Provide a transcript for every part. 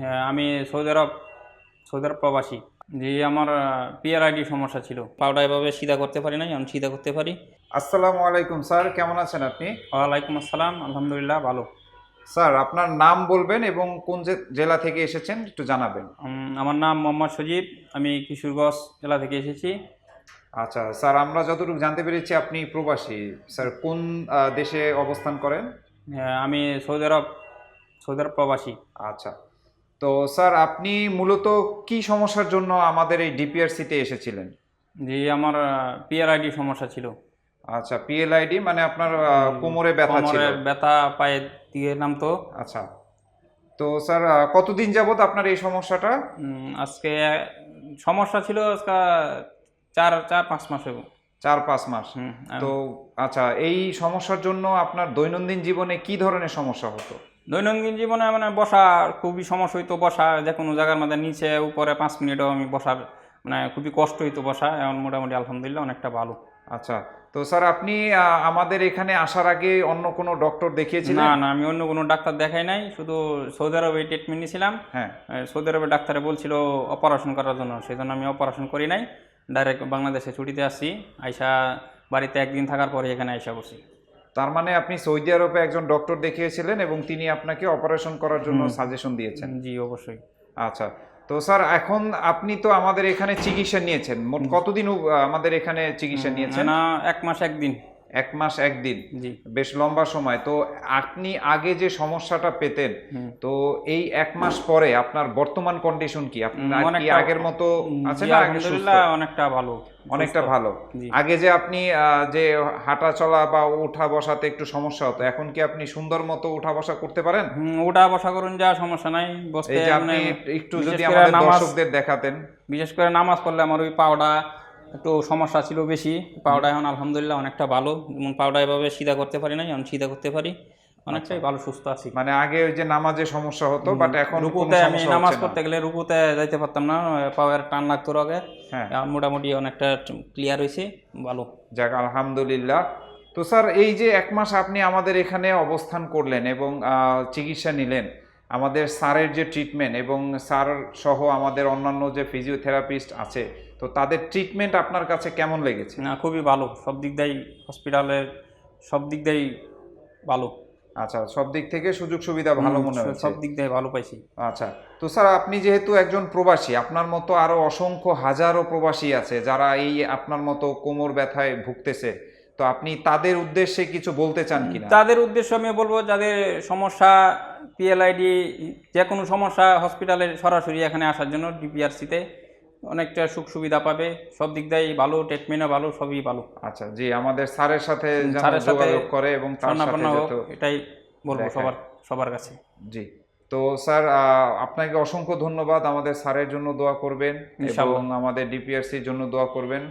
হ্যাঁ, আমি Saudi Arab Saudi আরব প্রবাসী। যে আমার পিআর আইডি সমস্যা ছিল। পাউডার এভাবে সিধা করতে পারি নাই আমি সিধা করতে পারি। আসসালামু আলাইকুম স্যার। কেমন আছেন আপনি? ওয়ালাইকুম আসসালাম আলহামদুলিল্লাহ ভালো। স্যার আপনার নাম বলবেন এবং কোন জেলা থেকে এসেছেন একটু জানাবেন। আমার নাম মোহাম্মদ সজীব আমি কিশোরগঞ্জ জেলা থেকে এসেছি। আচ্ছা স্যার আমরা যতটুকু জানতে পেরেছি আপনি প্রবাসী। স্যার কোন দেশে অবস্থান করেন? হ্যাঁ, আমি সৌদি আরব সৌদি আরব প্রবাসী। আচ্ছা তো স্যার আপনি মূলত কি সমস্যার জন্য আমাদের এই ডিপিআরসিতে এসেছিলেন? যে আমার পিআর আইডি সমস্যা ছিল। আচ্ছা পিএলআইডি মানে আপনার কোমরে ব্যথা ছিল। ব্যথা পায়ে দিয়ে নামতো। আচ্ছা তো স্যার কতদিন যাবত আপনার এই সমস্যাটা? আজকে সমস্যা ছিল আজকে চার চার পাঁচ মাস হইব। চার পাঁচ মাস। হুম, তো আচ্ছা এই সমস্যার জন্য আপনার দৈনন্দিন জীবনে কি ধরনের সমস্যা হতো? দৈনন্দিন জীবনে মানে বসা খুবই সমস্যা হইতো বসা যে কোনো জায়গার মধ্যে নিচে উপরে পাঁচ মিনিটও আমি বসার মানে খুবই কষ্ট হইতো বসা এখন মোটামুটি আলহামদুলিল্লাহ অনেকটা ভালো। আচ্ছা তো স্যার আপনি আমাদের এখানে আসার আগে অন্য কোনো ডক্টর দেখিয়েছিলেন? না না আমি অন্য কোনো ডাক্তার দেখাই নাই শুধু সৌদি আরবে ট্রিটমেন্ট নিয়েছিলাম হ্যাঁ। সৌদি আরবে ডাক্তারে বলছিল অপারেশন করার জন্য সেই জন্য আমি অপারেশন করি নাই। ডাইরেক্ট বাংলাদেশে ছুটিতে আসছি আইসা বাড়িতে একদিন থাকার পরে এখানে আইসা বসি তার মানে আপনি সৌদি আরবে একজন ডক্টর দেখিয়েছিলেন এবং তিনি আপনাকে অপারেশন করার জন্য সাজেশন দিয়েছেন। জি অবশ্যই। আচ্ছা তো স্যার এখন আপনি তো আমাদের এখানে চিকিৎসা নিয়েছেন। মোট কতদিন আমাদের এখানে চিকিৎসা নিয়েছেন? না এক মাস একদিন। এক মাস একদিন বেশ লম্বা সময়। তো আপনি আগে যে সমস্যাটা পেতেন তো এই এক মাস পরে আপনার বর্তমান কন্ডিশন কি? আপনার কি আগের মতো আছে না আগে আলহামদুলিল্লাহ অনেকটা ভালো। অনেকটা ভালো। আগে যে আপনি যে হাঁটা চলা বা ওঠা বসাতে একটু সমস্যা হতো এখন কি আপনি সুন্দর মতো উঠা বসা করতে পারেন? ওটা বসা করুন যা সমস্যা নাই বসতে আপনি মানে একটু যদি আমাদের দর্শকদের দেখাতেন। বিশেষ করে নামাজ পড়লে আমার ওই পাওটা একটু সমস্যা ছিল বেশি। পাওটা এখন আলহামদুলিল্লাহ অনেকটা ভালো। যেমন পাওটা এভাবে সিধা করতে পারি নাই এখন সিধা করতে পারি। অনেকটাই ভালো সুস্থ আছি। মানে আগে ওই যে নামাজে সমস্যা হতো বাট এখন রুকুতে আমি নামাজ পড়তে গেলে রুকুতে যাইতে পারতাম না পাওয়ার টান লাগতো আগে। হ্যাঁ। মোটামুটি অনেকটা ক্লিয়ার হয়েছে ভালো। যাক আলহামদুলিল্লাহ। তো স্যার এই যে এক মাস আপনি আমাদের এখানে অবস্থান করলেন এবং চিকিৎসা নিলেন আমাদের স্যারের যে ট্রিটমেন্ট এবং স্যার সহ আমাদের অন্যান্য যে ফিজিওথেরাপিস্ট আছে তো তাদের ট্রিটমেন্ট আপনার কাছে কেমন লেগেছে? না খুবই ভালো। সব দিক দিয়েই হসপিটালের সব দিক দিয়েই ভালো। আচ্ছা সব দিক থেকে সুযোগ সুবিধা ভালো মনে হয়েছে। সব দিক দিয়ে ভালো পাইছি। আচ্ছা তো স্যার আপনি যেহেতু একজন প্রবাসী আপনার মতো আরও অসংখ্য হাজারো প্রবাসী আছে যারা এই আপনার মতো কোমর ব্যথায় ভুগতেছে তো আপনি তাদের উদ্দেশ্যে কিছু বলতে চান কিনা? তাদের উদ্দেশ্য আমি বলব যাদের সমস্যা পিএলআইডি যে কোনো সমস্যা হসপিটালে সরাসরি এখানে আসার জন্য ডিপিআরসিতে অনেকটা সুখ সুবিধা পাবে। সব দিক দিয়েই ভালো ট্রিটমেন্টও ভালো সবই ভালো। আচ্ছা জি আমাদের স্যারের সাথে স্যারের সাথে যোগাযোগ করে এবং তার সাথে এটাই বলব সবার সবার কাছে। জি তো স্যার আপনাকে অসংখ্য ধন্যবাদ। আমাদের স্যারের জন্য দোয়া করবেন এবং আমাদের ডিপিআরসির জন্য দোয়া করবেন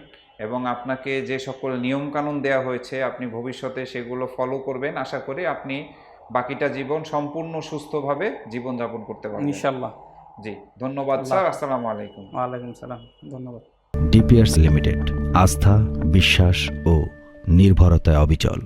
এবং আপনাকে যে সকল নিয়ম কানুন দেওয়া হয়েছে আপনি ভবিষ্যতে সেগুলো ফলো করবেন। আশা করি আপনি বাকিটা জীবন সম্পূর্ণ সুস্থভাবে জীবনযাপন করতে পারবেন। ইনশাল্লাহ। জি ধন্যবাদ স্যার। আসসালামু আলাইকুম। ওয়ালাইকুম সালাম ধন্যবাদ। ডিপিয়ার্স লিমিটেড আস্থা বিশ্বাস ও নির্ভরতায় অবিচল।